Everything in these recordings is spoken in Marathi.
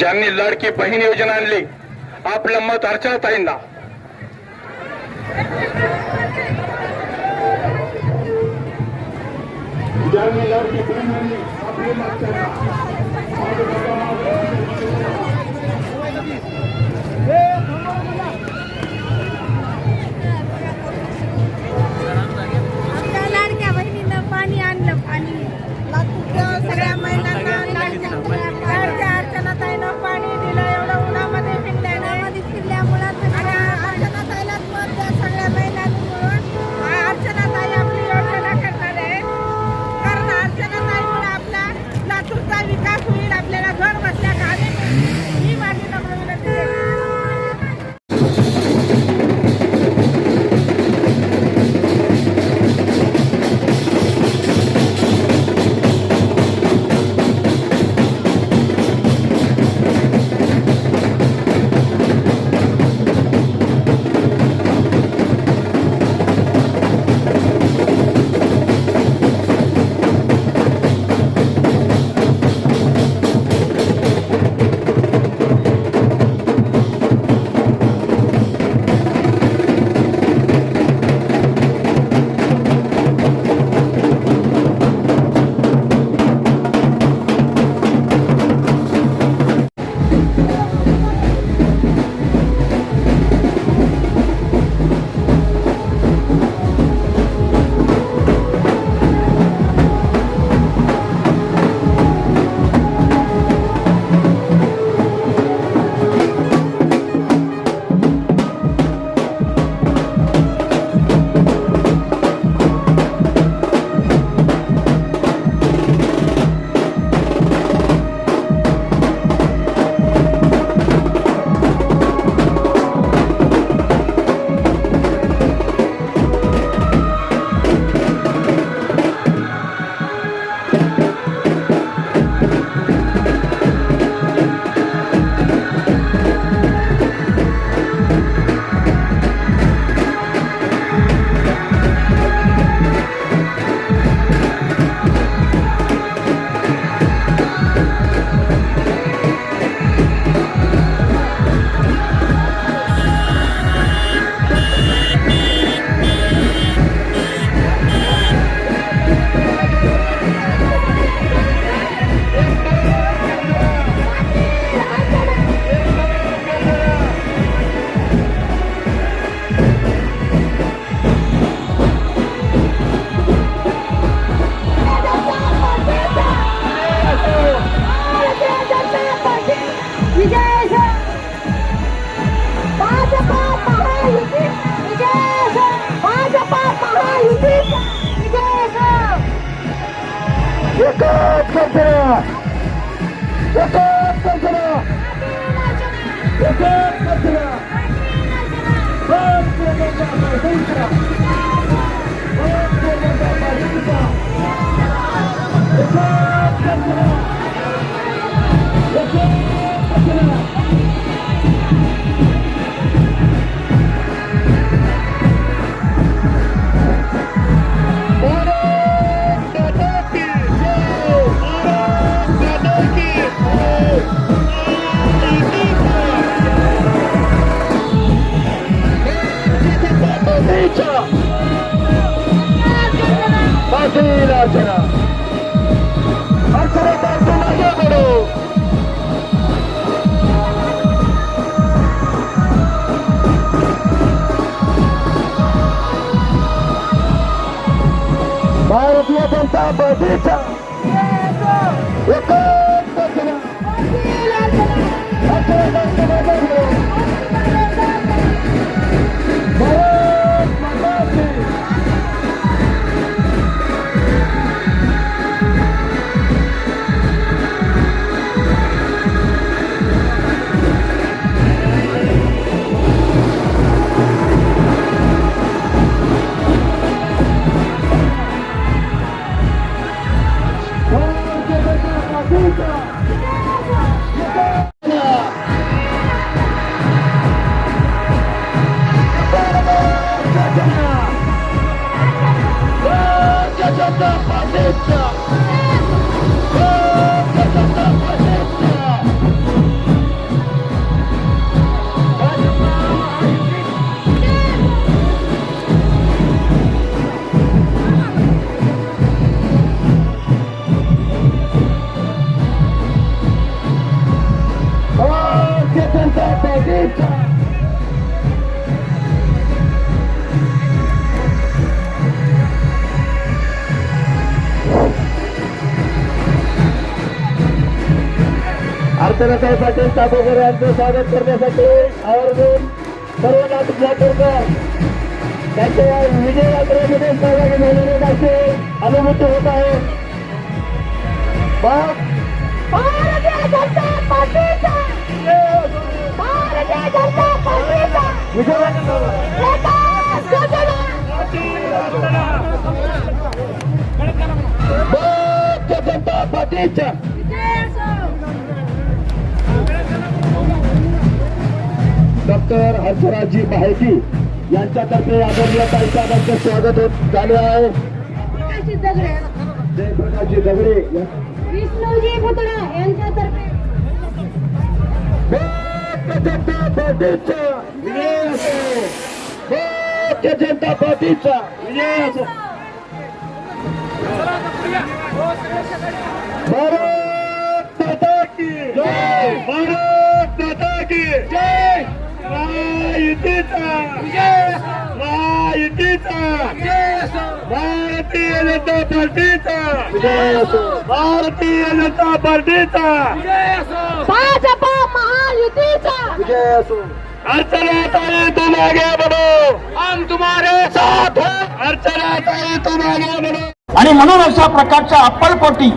ज्यांनी लाडकी बहीण योजना आणली आपलं मत अर्चनाताईंना ज्यांनी लाडकी बहीण आणली आपलं मत Let's go! bandita अर्चनासाहेब पाटील ताबोकर यांचं स्वागत करण्यासाठी आवर्जून सर्व लातूरकर त्यांच्या या विजय यात्रेमध्ये सहभागी झालेले असे अनुभूती होत आहे भारतीय जनता पार्टीचा डॉक्टर हर्षराजजी माहिती यांच्यातर्फे आदरणीय ताईसाहेबांचं स्वागत होत झाले आहे. जयप्रकाशजी दगडे विष्णूजी पुतळा यांच्यातर्फे. जनता पार्टीचा विजय असो भारतीय जनता पार्टीचा विजय असो भारत माता की जय! भारत माता की जय! महायुतीचा विजय महायुतीचा विजय भारतीय जनता पार्टीचा विजय असो भारतीय जनता पार्टीचा. विजय असो भाजपा महायुतीचा. विजय असो अर्चना ताई तुम आगे बढ़ो. हम तुम्हारे साथ हैं। अर्चना ताई तुम आगे बढ़ो. आणि म्हणून अशा प्रकारच्या अप्पलपोटी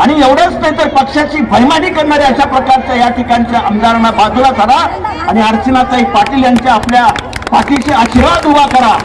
आणि एवढंच नाही तर पक्षाची फैमानी करणाऱ्या अशा प्रकारच्या या ठिकाणच्या आमदारांना बाजूला करा आणि अर्चनाताई पाटील यांच्या आपल्या पाठीचे आशीर्वाद उभा करा.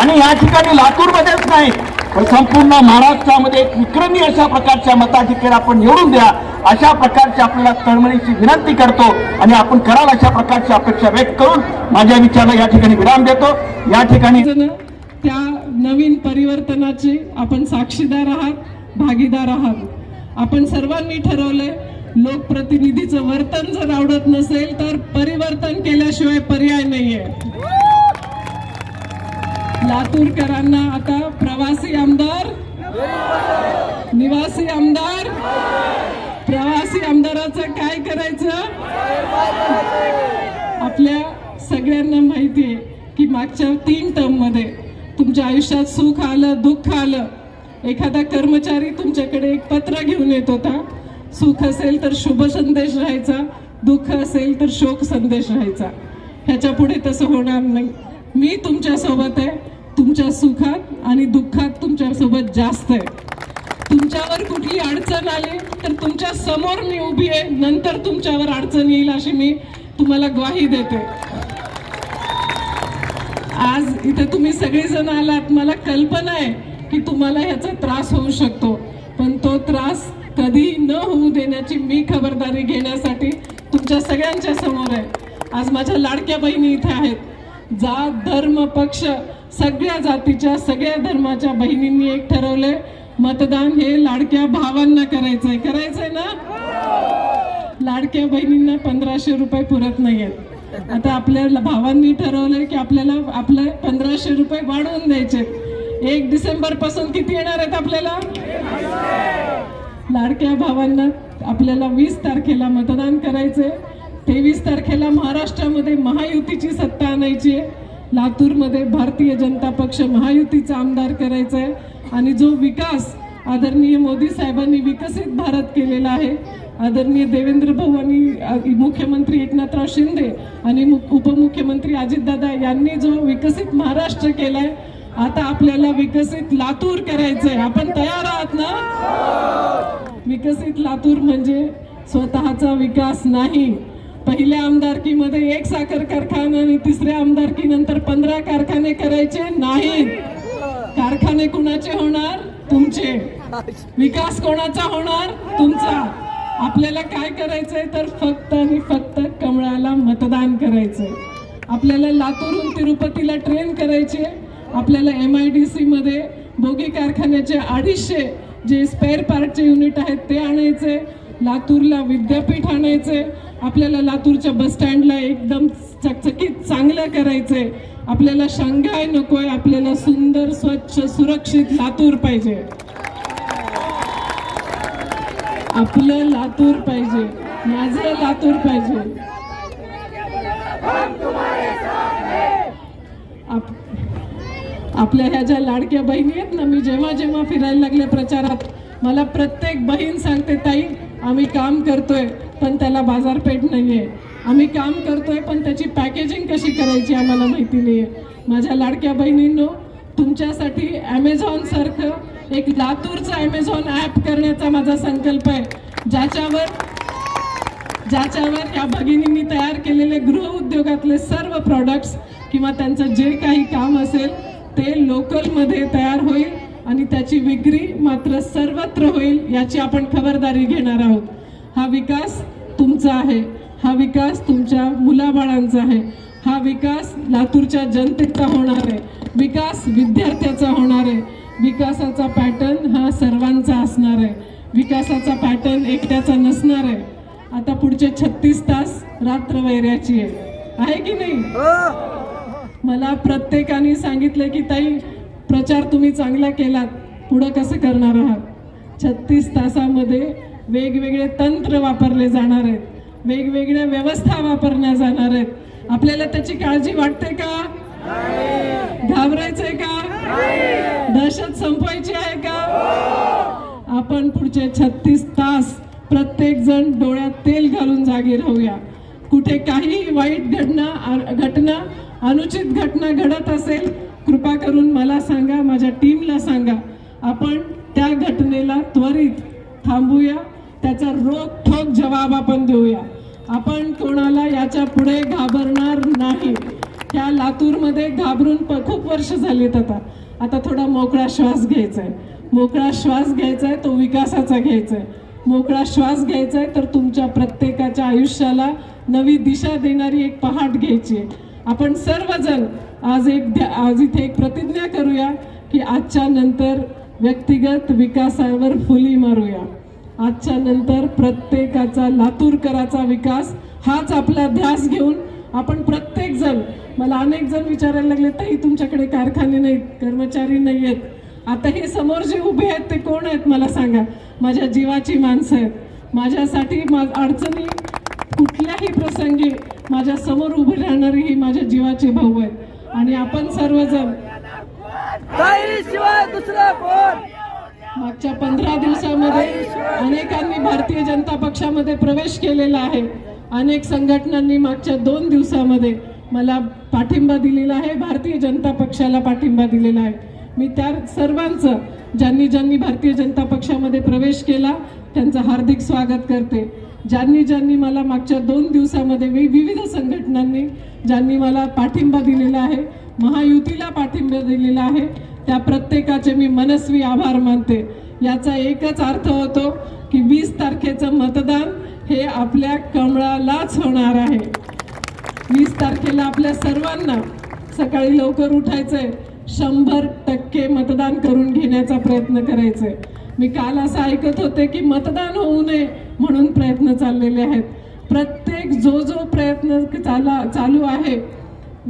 आणि या ठिकाणी लातूरमध्येच नाही पण संपूर्ण महाराष्ट्रामध्ये एक विक्रमी अशा प्रकारच्या मताधिकार आपण निवडून द्या. अशा प्रकारची आपल्याला तळमळीची विनंती करतो आणि आपण कराल अशा प्रकारची अपेक्षा व्यक्त करून माझ्या विचाराला या ठिकाणी विराम देतो. या ठिकाणी त्या नवीन परिवर्तनाचे आपण साक्षीदार आहात भागीदार आहात. आपण सर्वांनी ठरवलंय लोकप्रतिनिधीचं वर्तन जर आवडत नसेल तर परिवर्तन केल्याशिवाय पर्याय नाहीये. लातूरकरांना आता प्रवासी आमदार निवासी आमदार प्रवासी आमदाराचं काय करायचं? आपल्या सगळ्यांना माहिती आहे की मागच्या तीन टर्ममध्ये तुमच्या आयुष्यात सुख आलं दुःख आलं एखादा कर्मचारी तुमच्याकडे एक पत्र घेऊन येत होता. सुख असेल तर शुभ संदेश राहायचा दुःख असेल तर शोक संदेश राहायचा. ह्याच्या पुढे तसं होणार नाही. मी तुमच्यासोबत आहे. तुमच्या सुखात आणि दुःखात तुमच्यासोबत जास्त आहे. तुमच्यावर कुठली अडचण आली तर तुमच्यासमोर मी उभी आहे. नंतर तुमच्यावर अडचण येईल अशी मी तुम्हाला ग्वाही देते. आज इथे तुम्ही सगळेजण आलात. मला कल्पना आहे. की तुम्हाला ह्याचा त्रास होऊ शकतो. पण तो त्रास कधी न होऊ देण्याची मी खबरदारी घेण्यासाठी तुमच्या सगळ्यांच्या समोर आहे. आज माझ्या लाडक्या बहिणी इथे आहेत. जात धर्म पक्ष सगळ्या जातीच्या सगळ्या धर्माच्या बहिणींनी एक ठरवलंय मतदान हे लाडक्या भावांना करायचंय. करायचंय ना? लाडक्या बहिणींना पंधराशे रुपये पुरत नाहीयेत. आता आपल्या भावांनी ठरवलंय की आपल्याला आपले पंधराशे रुपये वाढवून द्यायचे एक डिसेंबरपासून किती येणार आहेत आपल्याला? लाडक्या भावांना आपल्याला वीस तारखेला मतदान करायचंय. तेवीस तारखेला महाराष्ट्रामध्ये महायुतीची सत्ता आणायची आहे. लातूरमध्ये भारतीय जनता पक्ष महायुतीचा आमदार करायचा आहे आणि जो विकास आदरणीय मोदी साहेबांनी विकसित भारत केलेला आहे आदरणीय देवेंद्र भाऊ आणि मुख्यमंत्री एकनाथराव शिंदे आणि उपमुख्यमंत्री अजितदादा यांनी जो विकसित महाराष्ट्र केलाय आता आपल्याला विकसित लातूर करायचंय. आपण तयार आहात ना? विकसित लातूर म्हणजे स्वतःचा विकास नाही. पहिल्या आमदारकीमध्ये एक साखर कारखाना आणि तिसऱ्या आमदारकीनंतर पंधरा कारखाने करायचे नाहीत कारखाने कुणाचे होणार? तुमचे. विकास कोणाचा होणार? तुमचा. आपल्याला काय करायचंय तर फक्त आणि फक्त कमळाला मतदान करायचंय. आपल्याला लातूरहून तिरुपतीला ट्रेन करायचे. आपल्याला एम आय डी सीमध्ये बोगी कारखान्याचे अडीचशे जे स्पेअर पार्टचे युनिट आहेत ते आणायचे लातूरला विद्यापीठ आणायचे आपल्याला लातूरच्या बस स्टँडला एकदम चकचकीत चांगलं करायचंय आपल्याला शंघाय नकोय आपल्याला सुंदर स्वच्छ सुरक्षित लातूर पाहिजे. आपलं लातूर पाहिजे माझं लातूर पाहिजे. आप- आपल्या ह्या ज्या लाडक्या बहिणी आहेत ना मी जेव्हा जेव्हा फिरायला लागले प्रचारात मला प्रत्येक बहीण सांगते ताई आम्ही काम करतोय पण त्याला बाजारपेठ नाही आहे आम्ही काम करतोय पण त्याची पॅकेजिंग कशी करायची आम्हाला माहिती नाही आहे माझ्या लाडक्या बहिणींनो तुमच्यासाठी ॲमेझॉन सारखं एक लातूरचं ॲमेझॉन ॲप करण्याचा माझा संकल्प आहे. ज्याच्यावर ज्याच्यावर या भगिनींनी तयार केलेले गृह उद्योगातले सर्व प्रॉडक्ट्स किंवा त्यांचं जे काही काम असेल ते लोकलमध्ये तयार होईल आणि त्याची विक्री मात्र सर्वत्र होईल याची आपण खबरदारी घेणार आहोत. हा विकास तुमचा आहे. हा विकास तुमच्या मुलाबाळांचा आहे. हा विकास लातूरच्या जनतेचा होणार आहे. विकास विद्यार्थ्याचा होणार आहे. विकासाचा पॅटर्न हा सर्वांचा असणार आहे. विकासाचा पॅटर्न एकट्याचा नसणार आहे. आता पुढचे छत्तीस तास रात्र वैऱ्याची आहे. आहे की नाही? हो. मला प्रत्येकाने सांगितलं की ताई प्रचार तुम्ही चांगला केलात पुढं कसं करणार आहात? छत्तीस तासामध्ये वेगवेगळे तंत्र वापरले जाणार आहेत वेगवेगळ्या व्यवस्था वापरल्या जाणार आहेत. आपल्याला त्याची काळजी वाटते का? घाबरायचंय का? दहशत संपवायची आहे का? आपण पुढचे छत्तीस तास प्रत्येक जण डोळ्यात तेल घालून जागे राहूया. कुठे काही वाईट घटना आ- घटना अनुचित घटना घडत असेल कृपा करून मला सांगा माझ्या टीमला सांगा. आपण त्या घटनेला त्वरित थांबूया त्याचा रोखठोक जवाब आपण देऊया. आपण कोणाला याच्यापुढे घाबरणार नाही. त्या लातूरमध्ये घाबरून प खूप वर्ष झालीत आता. आता थोडा मोकळा श्वास घ्यायचा आहे मोकळा श्वास घ्यायचा आहे तो विकासाचा घ्यायचा आहे मोकळा श्वास घ्यायचा आहे तर तुमच्या प्रत्येकाच्या आयुष्याला नवी दिशा देणारी एक पहाट घ्यायची आहे. आपण सर्वजण आज एक ध्या- आज इथे एक प्रतिज्ञा करूया की आजच्या नंतर व्यक्तिगत विकासावर फुली मारूया. आजच्या नंतर प्रत्येकाचा लातूरकराचा विकास हाच आपला ध्यास घेऊन आपण प्रत्येक जण मला अनेक जण विचारायला लागले ताई तुमच्याकडे कारखाने नाहीत कर्मचारी नाही आहेत आता हे समोर जे उभे आहेत ते कोण आहेत मला सांगा? माझ्या जीवाची माणसं आहेत. माझ्यासाठी मा अडचणी कुठल्याही प्रसंगी माझ्यासमोर उभे राहणारी ही माझ्या जीवाचे भाऊ आहेत. आणि आपण सर्वजण मागच्या पंधरा दिवसामध्ये अनेकांनी भारतीय जनता पक्षामध्ये प्रवेश केलेला आहे. अनेक संघटनांनी मागच्या दोन दिवसामध्ये मला पाठिंबा दिलेला आहे. भारतीय जनता पक्षाला पाठिंबा दिलेला आहे. मी त्या सर्वांचं ज्यांनी ज्यांनी भारतीय जनता पक्षामध्ये प्रवेश केला त्यांचं हार्दिक स्वागत करते. ज्यांनी ज्यांनी मला मागच्या दोन दिवसामध्ये विविध संघटनांनी ज्यांनी मला पाठिंबा दिलेला आहे महायुतीला पाठिंबा दिलेला आहे त्या प्रत्येकाचे मी मनस्वी आभार मानते. याचा एकच अर्थ होतो की वीस तारखेचं मतदान हे आपल्या कमळालाच होणार आहे. वीस तारखेला आपल्या सर्वांना सकाळी लवकर उठायचंय शंभर टक्के मतदान करून घेण्याचा प्रयत्न करायचंय. मी काल असं ऐकत होते की मतदान होऊ नये म्हणून प्रयत्न चाललेले आहेत. प्रत्येक जो जो प्रयत्न चाला चालू आहे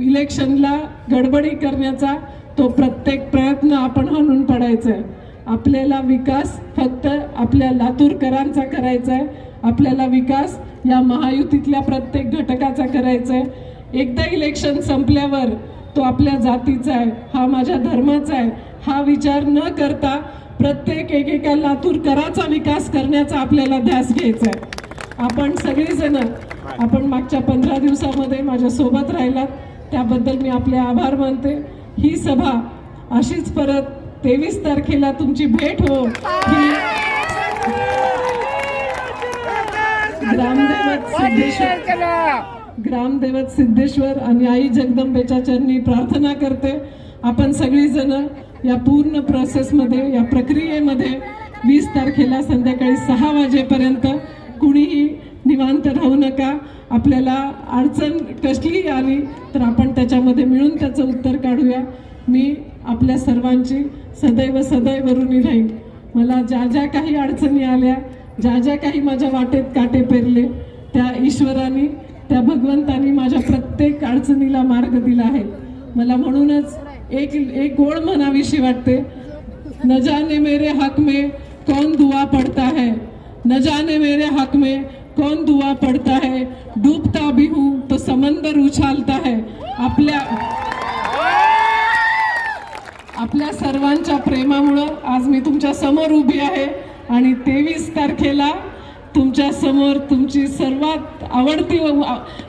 इलेक्शनला गडबडी करण्याचा तो प्रत्येक प्रयत्न आपण हाणून पडायचा आहे आपल्याला विकास फक्त आपल्या लातूरकरांचा करायचा आहे आपल्याला विकास या महायुतीतल्या प्रत्येक घटकाचा करायचा आहे एकदा इलेक्शन संपल्यावर तो आपल्या जातीचा आहे हा माझ्या धर्माचा आहे. हा विचार न करता प्रत्येक एकेका लातूरकराचा विकास करण्याचा आपल्याला ध्यास घ्यायचा आहे. आपण सगळीजण आपण मागच्या पंधरा दिवसामध्ये माझ्या सोबत राहिलात त्याबद्दल मी आपले आभार मानते. ही सभा अशीच परत तेवीस तारखेला तुमची भेट हो. ही ग्रामदैवत सिद्धेश्वर ग्रामदैवत सिद्धेश्वर आणि आई जगदंबेच्या चरणी प्रार्थना करते. आपण सगळीजण या पूर्ण प्रोसेसमध्ये या प्रक्रियेमध्ये वीस तारखेला संध्याकाळी सहा वाजेपर्यंत कुणीही निवांत राहू नका. आपल्याला अडचण कसलीही आली तर आपण त्याच्यामध्ये मिळून त्याचं उत्तर काढूया. मी आपल्या सर्वांची सदैव सदैव ऋणी राहील मला ज्या ज्या काही अडचणी आल्या ज्या ज्या काही माझ्या वाटेत काटे पेरले त्या ईश्वराने त्या भगवंतानी माझ्या प्रत्येक अडचणीला मार्ग दिला आहे. मला म्हणूनच एक एक गोड म्हणावीशी वाटते. न जाने मेरे हक में कौन दुआ पड़ता है. न जाने मेरे हक में कौन दुआ पड़ता है. डूबता भी हूँ तो समंदर उछालता है. आपल्या आपल्या सर्वांच्या प्रेमामुळं आज मी तुमच्यासमोर उभी आहे. आणि तेवीस तारखेला तुमच्यासमोर तुमची सर्वात आवडती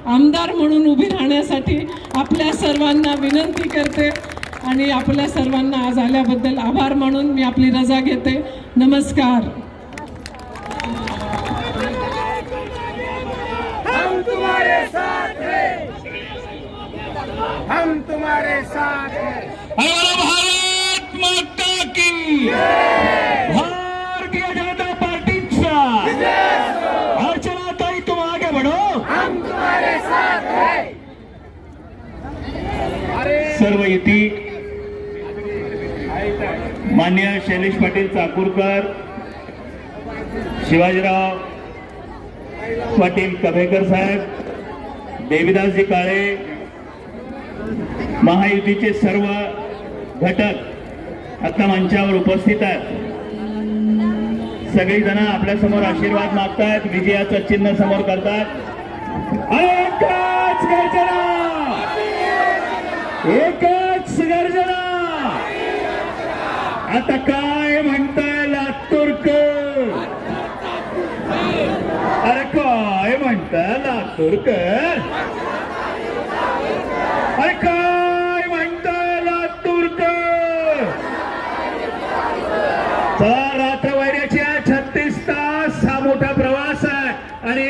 आमदार म्हणून उभी राहण्यासाठी आपल्या सर्वांना विनंती करते. आणि आपल्या सर्वांना आज आल्याबद्दल आभार मानून मी आपली रजा घेते. नमस्कार. हम तुम्हारे साथ हैं। हम तुम्हारे साथ हैं। हमारा भारत माता की भारतीय जनता पार्टीचा। अर्चना ताई तुम आगे बढ़ो। हम तुम्हारे साथ हैं। सर्व युती मान्य शैलेश पाटील चाकूरकर शिवाजीराव पाटील कभेकर साहेब देविदासजी काळे महायुतीचे सर्व घटक आता मंचावर उपस्थित आहेत. सगळीजण आपल्यासमोर आशीर्वाद मागतात विजयाचं चिन्ह समोर करतात एकच गर्जना! एकच गर्जना! आता काय म्हणताय लातूरकर? अरे काय म्हणताय लातूरकर? अरे काय म्हणताय लातूरकर? चला रात्रवाड्याच्या छत्तीस तास हा मोठा प्रवास आहे. आणि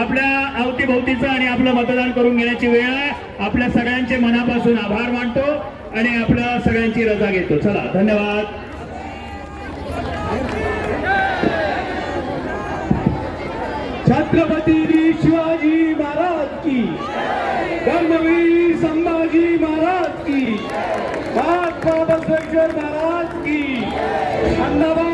आपल्या अवतीभोवतीचा आणि आपलं मतदान करून घेण्याची वेळ आहे. आपल्या सगळ्यांचे मनापासून आभार मानतो आणि आपल्या सगळ्यांची रजा घेतो. चला धन्यवाद. छत्रपती शिवाजी महाराज की. धर्मवीर संभाजी महाराज की. महात्मा बसवेश्वर महाराज की. अहमदाबाद